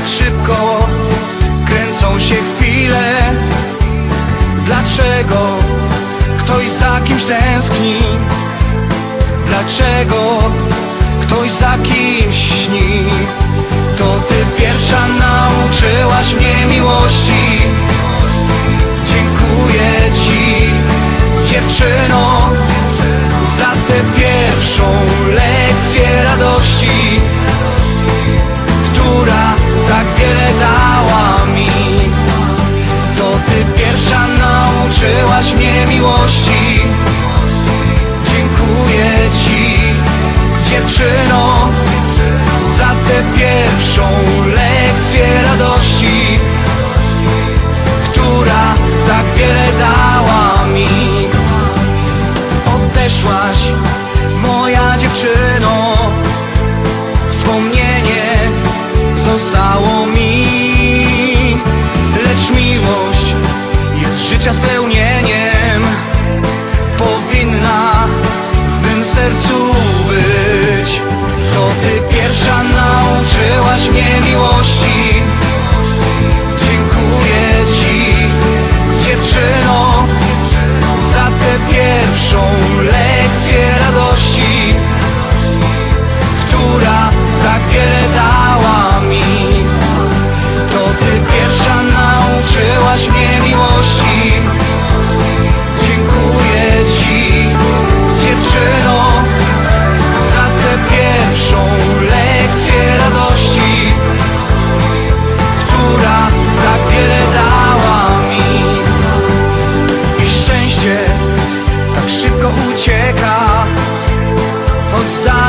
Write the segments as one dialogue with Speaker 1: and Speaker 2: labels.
Speaker 1: tak szybko kręcą się chwile Dlaczego ktoś za kimś tęskni? Dlaczego ktoś za kimś pierwszą miłości.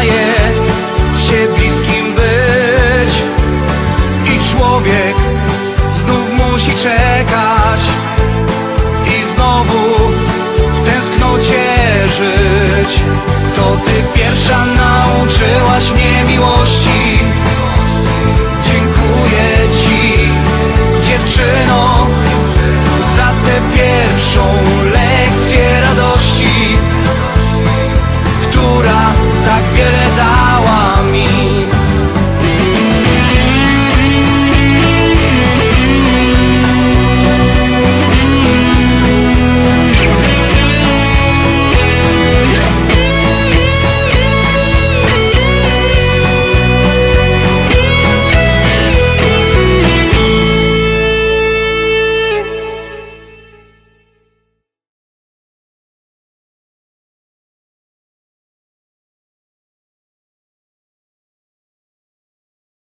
Speaker 1: daje się bliskim być. I człowiek znów musi czekać I znowu w tęsknocie żyć. To ty pierwsza